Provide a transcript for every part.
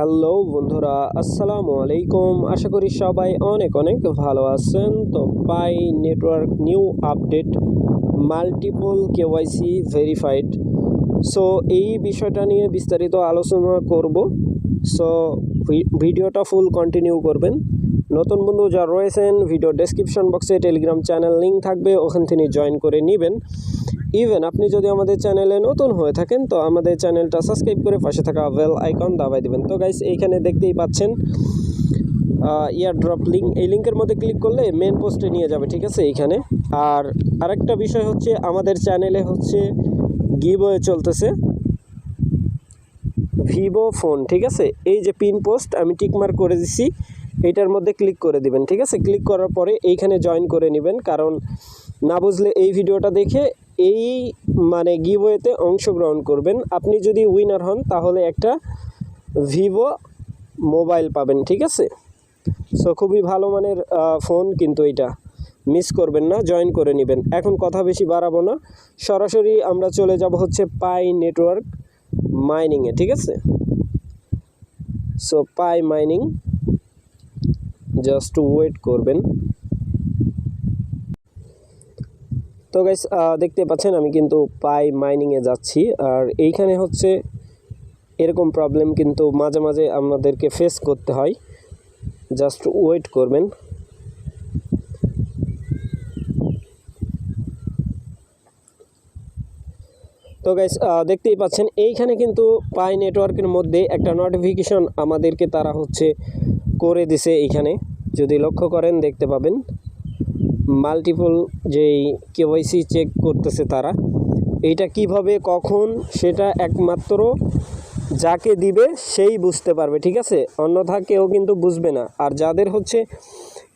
Hello বন্ধুরা, আসসালামু আলাইকুম। আশা করি সবাই অনেক অনেক ভালো আছেন। তো Pi network new update, multiple KYC verified. So এই বিষয়টা নিয়ে বিস্তারিত আলোচনা করব। সো ভিডিওটা ফুল কন্টিনিউ করবেন। নতুন বন্ধু যারা রয়েছেন, ভিডিও ডেসক্রিপশন বক্সে টেলিগ্রাম চ্যানেল লিঙ্ক থাকবে, ওখান থেকে জয়েন করে নেবেন। ইভেন আপনি যদি আমাদের চ্যানেলে নতুন হয়ে থাকেন, তো আমাদের চ্যানেলটা সাবস্ক্রাইব করে পাশে থাকা বেল আইকন দাবাই দেবেন। তো গাইস এইখানে দেখতেই পাচ্ছেন ইয়ার ড্রপ লিঙ্ক এই লিঙ্কের মধ্যে ক্লিক করলে মেন পোস্টে নিয়ে যাবে, ঠিক আছে? এইখানে। আর আরেকটা বিষয় হচ্ছে, আমাদের চ্যানেলে হচ্ছে গিবয়ে চলতেছে ভিভো ফোন, ঠিক আছে? এই যে পিন পোস্ট আমি টিকমার্ক করে দিছি এইটার মধ্যে ক্লিক করে দিবেন, ঠিক আছে? ক্লিক করার পরে এইখানে জয়েন করে নেবেন, কারণ না বুঝলে এই ভিডিওটা দেখে এই মানে গিভওয়েতে অংশগ্রহণ করবেন। আপনি যদি উইনার হন, তাহলে একটা ভিভো মোবাইল পাবেন, ঠিক আছে? সো খুবই ভালো মানের ফোন কিন্তু এটা। মিস করবেন না জয়েন করে নেবেন। এখন কথা বেশি বাড়াবো না। সরাসরি আমরা চলে যাব হচ্ছে পাই নেটওয়ার্ক মাইনিংয়ে ঠিক আছে? So Pi mining just wait করবেন। তো গাইস দেখতে পাচ্ছেন, আমি কিন্তু পাই মাইনিংয়ে যাচ্ছি। আর এইখানে হচ্ছে এরকম প্রবলেম কিন্তু মাঝে মাঝে আমাদেরকে ফেস করতে হয়। জাস্ট ওয়েট করবেন। তো গাইস দেখতেই পাচ্ছেন, এইখানে কিন্তু পাই নেটওয়ার্কের মধ্যে একটা নোটিফিকেশন আমাদেরকে তারা হচ্ছে করে দিছে এইখানে। যদি লক্ষ্য করেন, দেখতে পাবেন। মাল্টিপল যেই কেওয়াইসি চেক করতেছে তারা, এইটা কীভাবে, কখন, সেটা একমাত্র যাকে দিবে সেই বুঝতে পারবে, ঠিক আছে? অন্যথা কেউ কিন্তু বুঝবে না। আর যাদের হচ্ছে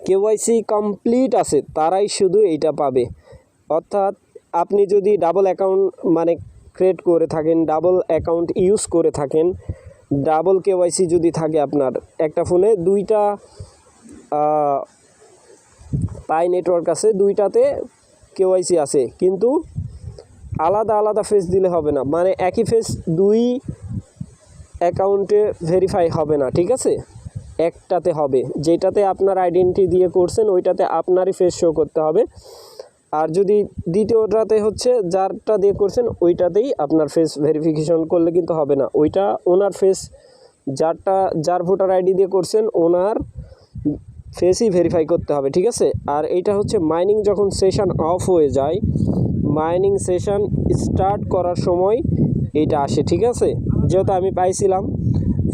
কেওয়াইসি কমপ্লিট আছে, তারাই শুধু এইটা পাবে। অর্থাৎ আপনি যদি ডাবল অ্যাকাউন্ট মানে ক্রিয়েট করে থাকেন ডাবল অ্যাকাউন্ট ইউজ করে থাকেন ডাবল কেওয়াইসি যদি থাকে আপনার, একটা ফোনে দুইটা পাই নেটওয়ার্ক আছে, দুইটাতে কেওয়াইসি আছে। কিন্তু আলাদা আলাদা ফেস দিলে হবে না। মানে একই ফেস দুই অ্যাকাউন্টে ভেরিফাই হবে না, ঠিক আছে? একটাতে হবে। যেটাতে আপনার আইডেন্টি দিয়ে করছেন, ওইটাতে আপনারই ফেস শো করতে হবে। আর যদি দ্বিতীয়টাতে হচ্ছে, যারটা দিয়ে করছেন, ওইটাতেই আপনার ফেস ভেরিফিকেশন করলে কিন্তু হবে না। ওইটা ওনার ফেস যারটা, যার ভোটার আইডি দিয়ে করছেন, ওনার ফেসই ভেরিফাই করতে হবে, ঠিক আছে? আর এইটা হচ্ছে মাইনিং যখন সেশন অফ হয়ে যায় মাইনিং সেশন স্টার্ট করার সময় এইটা আসে, ঠিক আছে? যেহেতু আমি পাইছিলাম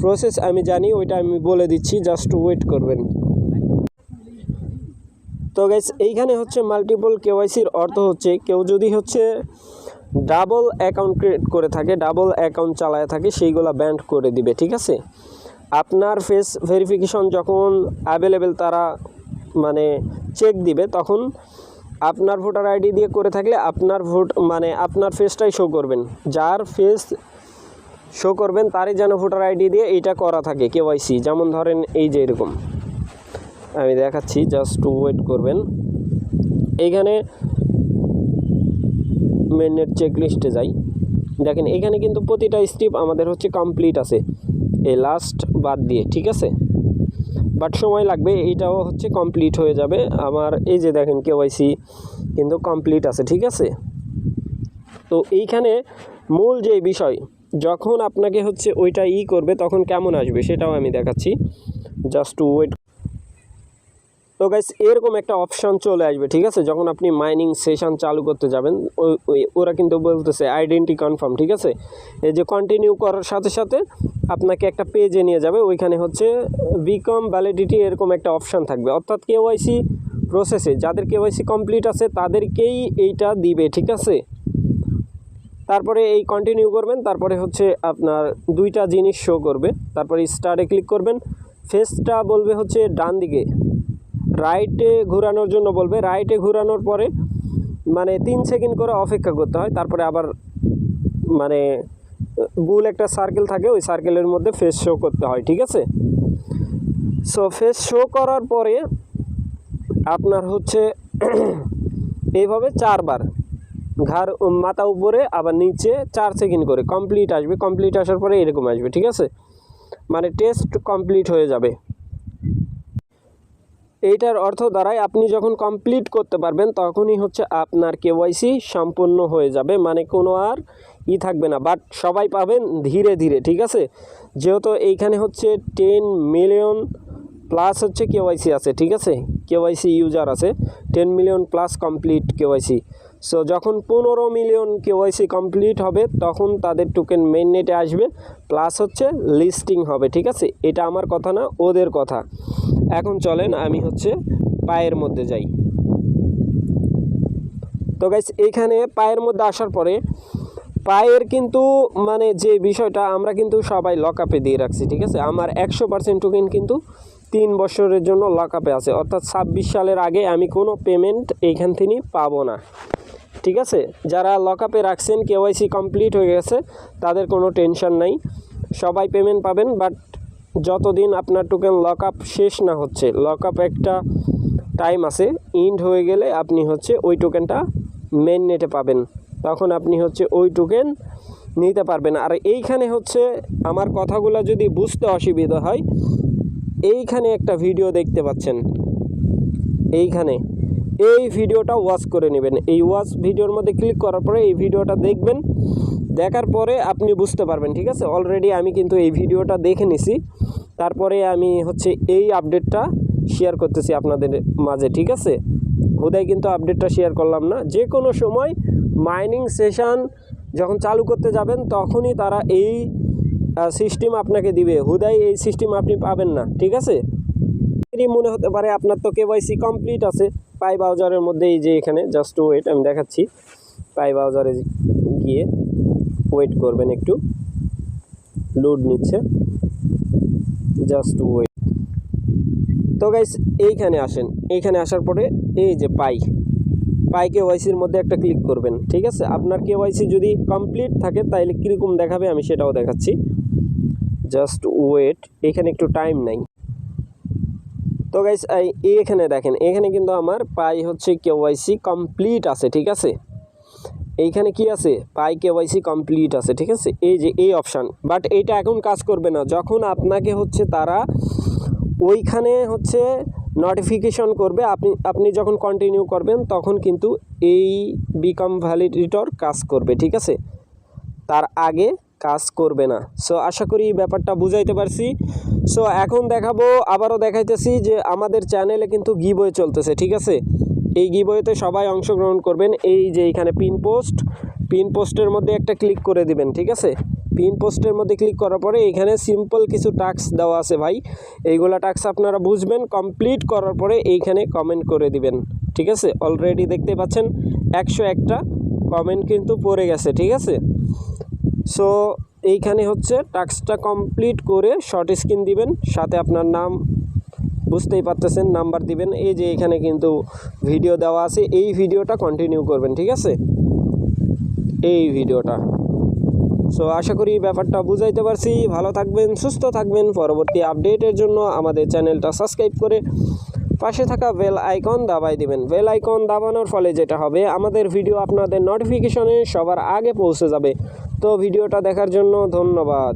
প্রসেস আমি জানি, ওইটা আমি বলে দিচ্ছি জাস্ট ওয়েট করবেন। তো গাইস এইখানে হচ্ছে মাল্টিপল কেওয়াইসির অর্থ হচ্ছে, কেউ যদি হচ্ছে ডাবল অ্যাকাউন্ট ক্রিয়েট করে থাকে ডাবল অ্যাকাউন্ট চালায় থাকে, সেইগুলো ব্যান্ড করে দিবে, ঠিক আছে? আপনার ফেস ভেরিফিকেশন যখন অ্যাভেলেবেল তারা মানে চেক দিবে, তখন আপনার ভোটার আইডি দিয়ে করে থাকলে আপনার ভোট মানে আপনার ফেসটাই শো করবেন। যার ফেস শো করবেন, তারই যেন ভোটার আইডি দিয়ে এইটা করা থাকে কেওয়াইসি যেমন ধরেন এই যে এরকম। আমি দেখাচ্ছি জাস্ট ওয়েট করবেন। এইখানে মেনের চেক লিস্টে যাই। দেখেন, এখানে কিন্তু প্রতিটা স্টেপ আমাদের হচ্ছে কমপ্লিট আছে। এই লাস্ট বাদ দিয়ে, ঠিক আছে? বাট সময় লাগবে, এইটাও হচ্ছে কমপ্লিট হয়ে যাবে। আমার এই যে দেখেন কে কেওয়াইসি কিন্তু কমপ্লিট আছে, ঠিক আছে? তো এইখানে মূল যে বিষয়, যখন আপনাকে হচ্ছে ওইটা ই করবে, তখন কেমন আসবে সেটাও আমি দেখাচ্ছি। জাস্ট টু ওয়েট তো গাইস এরকম একটা অপশান চলে আসবে, ঠিক আছে? যখন আপনি মাইনিং সেশন চালু করতে যাবেন ওরা কিন্তু বলতেছে আইডেন্টি কনফার্ম ঠিক আছে? এই যে কন্টিনিউ করার সাথে সাথে আপনাকে একটা পেজে নিয়ে যাবে, ওইখানে হচ্ছে বিকম ভ্যালিডিটি এরকম একটা অপশান থাকবে। অর্থাৎ কেওয়াইসি প্রসেসে যাদের কেওয়াইসি কমপ্লিট আছে, তাদেরকেই এইটা দিবে, ঠিক আছে? তারপরে এই কন্টিনিউ করবেন, তারপরে হচ্ছে আপনার দুইটা জিনিস শো করবে, তারপরে স্টার্টে ক্লিক করবেন ফেসটা বলবে হচ্ছে ডান দিকে রাইটে ঘোরানোর জন্য বলবে। রাইটে ঘোরানোর পরে মানে তিন সেকেন্ড করে অপেক্ষা করতে হয়। তারপরে আবার মানে গুল একটা সার্কেল থাকে, ওই সার্কেলের মধ্যে ফেস শো করতে হয়, ঠিক আছে? সো ফেস শো করার পরে আপনার হচ্ছে এইভাবে চারবার। ঘাড় মাথা উপরে, আবার নিচে চার সেকেন্ড করে। কমপ্লিট আসবে। কমপ্লিট আসার পরে এরকম আসবে, ঠিক আছে? মানে টেস্ট কমপ্লিট হয়ে যাবে। এইটার অর্থ দাঁড়ায় আপনি যখন কমপ্লিট করতে পারবেন, তখনই হচ্ছে আপনার কেওয়াইসি সম্পূর্ণ হয়ে যাবে। মানে কোনো আর ই থাকবে না। বাট সবাই পাবেন ধীরে ধীরে, ঠিক আছে? যেহেতু এইখানে হচ্ছে টেন মিলিয়ন প্লাস হচ্ছে কেওয়াইসি আছে, ঠিক আছে? কেওয়াইসি ইউজার আছে। Ten million plus complete KYC so যখন পনেরো মিলিয়ন কেওয়াইসি কমপ্লিট হবে, তখন তাদের টোকেন মেন নেটে আসবে প্লাস হচ্ছে লিস্টিং হবে, ঠিক আছে? এটা আমার কথা না, ওদের কথা। এখন চলেন আমি হচ্ছে পায়ের মধ্যে যাই। তো গাইস এইখানে পায়ের মধ্যে আসার পরে পায়ের কিন্তু মানে যে বিষয়টা আমরা কিন্তু সবাই লকআপে দিয়ে রাখছি, ঠিক আছে? আমার একশো পার্সেন্ট টোকেন কিন্তু তিন বছরের জন্য লকআপে আছে। অর্থাৎ ছাব্বিশ সালের আগে আমি কোনো পেমেন্ট এইখান থেকে পাবো না। ঠিক আছে? যারা লকআপে রাখছেন কেওয়াইসি কমপ্লিট হয়ে গেছে, তাদের কোনো টেনশন নাই। সবাই পেমেন্ট পাবেন বাট যতদিন আপনার টোকেন লক আপ শেষ না হচ্ছে লক আপ একটা টাইম আছে ইন্ড হয়ে গেলে আপনি হচ্ছে ওই টোকেনটা মেন নেটে পাবেন। তখন আপনি হচ্ছে ওই টোকেন নিতে পারবেন। আর এইখানে হচ্ছে আমার কথাগুলো যদি বুঝতে অসুবিধা হয়, এইখানে একটা ভিডিও দেখতে পাচ্ছেন। এইখানে। এই ভিডিওটা ওয়াচ করে নেবেন। এই ওয়াচ ভিডিওর মধ্যে ক্লিক করার পরে এই ভিডিওটা দেখবেন। দেখার পরে আপনি বুঝতে পারবেন, ঠিক আছে? অলরেডি আমি কিন্তু এই ভিডিওটা দেখে নিছি। তারপরে আমি হচ্ছে এই আপডেটটা শেয়ার করতেছি আপনাদের মাঝে, ঠিক আছে? হুদাই কিন্তু আপডেটটা শেয়ার করলাম না। যে কোনো সময় মাইনিং সেশন যখন চালু করতে যাবেন, তখনই তারা এই সিস্টেম আপনাকে দিবে। হুদাই এই সিস্টেম আপনি পাবেন না, ঠিক আছে? এরই মনে হতে পারে আপনার তো কেওয়াইসি কমপ্লিট আছে। পাই ব্রাউজারের মধ্যে এই যে এখানে জাস্ট ওয়েট আমি দেখাচ্ছি। পাই ব্রাউজারে গিয়ে ওয়েট করবেন একটু। লোড নিচ্ছে। জাস্ট ওয়েট তো গাইস এইখানে আসেন। এইখানে আসার পরে এই যে পাই। পাই কে কেওয়াইসির মধ্যে একটা ক্লিক করবেন, ঠিক আছে? আপনার কে কেওয়াইসি যদি কমপ্লিট থাকে তাহলে কীরকম দেখাবে আমি সেটাও দেখাচ্ছি। জাস্ট ওয়েট এখানে একটু টাইম নাই। তো গাইস এখানে দেখেন। এখানে কিন্তু আমার পাই হচ্ছে কে কেওয়াইসি কমপ্লিট আছে, ঠিক আছে? এইখানে কি আছে? পাই কেওয়াইসি কমপ্লিট আছে, ঠিক আছে? এই যে, এই অপশান বাট এইটা এখন কাজ করবে না। যখন আপনাকে হচ্ছে তারা ওইখানে হচ্ছে নোটিফিকেশন করবে, আপনি আপনি যখন কন্টিনিউ করবেন, তখন কিন্তু এই বিকাম ভ্যালিডিটর কাজ করবে, ঠিক আছে? তার আগে কাজ করবে না। সো আশা করি ব্যাপারটা বুঝাইতে পারছি। সো এখন দেখাবো, আবারও দেখাইতেছি যে আমাদের চ্যানেলে কিন্তু গিবই চলতেছে, ঠিক আছে? এই গিবইতে সবাই অংশগ্রহণ করবেন। এই যে এইখানে পিন পোস্ট পিন পোস্টের মধ্যে একটা ক্লিক করে দিবেন, ঠিক আছে? পিন পোস্টের মধ্যে ক্লিক করার পরে এখানে সিম্পল কিছু টাস্ক দেওয়া আছে ভাই। এইগুলা টাস্ক আপনারা বুঝবেন কমপ্লিট করার পরে এইখানে কমেন্ট করে দিবেন, ঠিক আছে? অলরেডি দেখতে পাচ্ছেন, একশো একটা কমেন্ট কিন্তু পড়ে গেছে, ঠিক আছে? সো এইখানে হচ্ছে টাস্কটা কমপ্লিট করে শর্ট স্ক্রিন দিবেন, সাথে আপনার নাম বুঝতেই পারতেছেন, নাম্বার দিবেন। এই যে এখানে কিন্তু ভিডিও দেওয়া আছে, এই ভিডিওটা কন্টিনিউ করবেন, ঠিক আছে? এই ভিডিওটা। সো আশা করি ব্যাপারটা বুঝাইতে পারছি। ভালো থাকবেন, সুস্থ থাকবেন। পরবর্তী আপডেটের জন্য আমাদের চ্যানেলটা সাবস্ক্রাইব করে পাশে থাকা বেল আইকন দাবাই দিবেন। বেল আইকন দাবানোর ফলে যেটা হবে, আমাদের ভিডিও আপনাদের নোটিফিকেশনে সবার আগে পৌঁছে যাবে। তো, ভিডিওটা দেখার জন্য ধন্যবাদ।